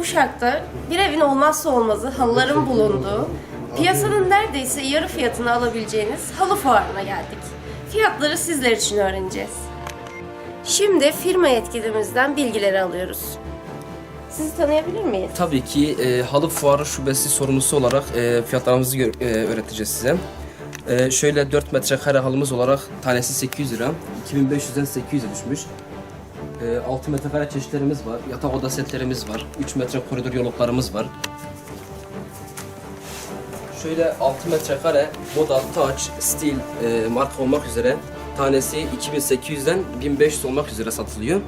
Uşak'ta bir evin olmazsa olmazı halıların bulunduğu, piyasanın neredeyse yarı fiyatını alabileceğiniz halı fuarına geldik. Fiyatları sizler için öğreneceğiz. Şimdi firma yetkilimizden bilgileri alıyoruz. Sizi tanıyabilir miyiz? Tabii ki e, halı fuarı şubesi sorumlusu olarak e, fiyatlarımızı e, öğreteceğiz size. E, şöyle 4 metrekare halımız olarak tanesi 800 lira. 2500'den 800'e düşmüş. E, 6 metrekare çeşitlerimiz var. Yatak oda setlerimiz var. 3 metre koridor yoluklarımız var. Şöyle 6 metrekare Moda, Touch, Steel e, marka olmak üzere tanesi 2800'den 1500 olmak üzere satılıyor.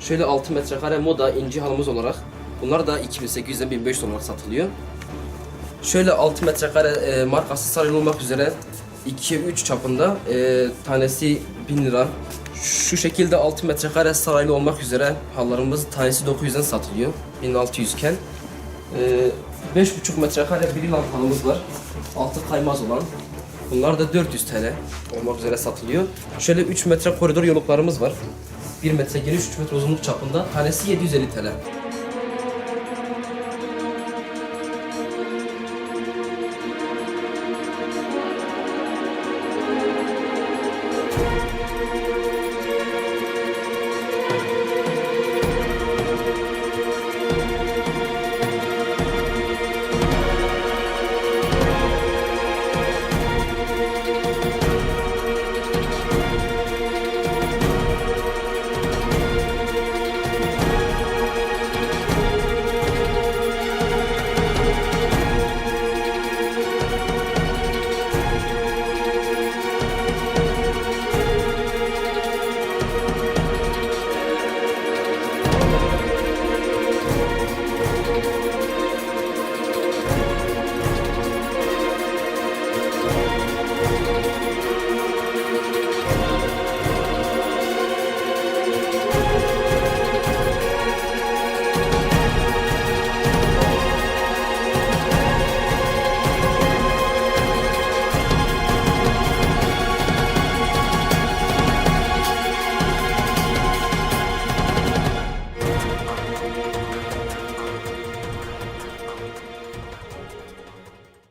Şöyle 6 metrekare Moda inci halımız olarak bunlar da 2800'den 1500 olarak satılıyor. Şöyle 6 metrekare e, markası sarılı olmak üzere 2-3 çapında e, tanesi 1000 lira. Şu şekilde 6 metrekare saraylı olmak üzere hallarımız tanesi 900'den satılıyor. 1600 iken. Ee, 5,5 metrekare bir yıl var. Altı kaymaz olan. Bunlar da 400 TL olmak üzere satılıyor. Şöyle 3 metre koridor yoluklarımız var. 1 metre geniş, 3 metre uzunluk çapında. Tanesi 750 TL.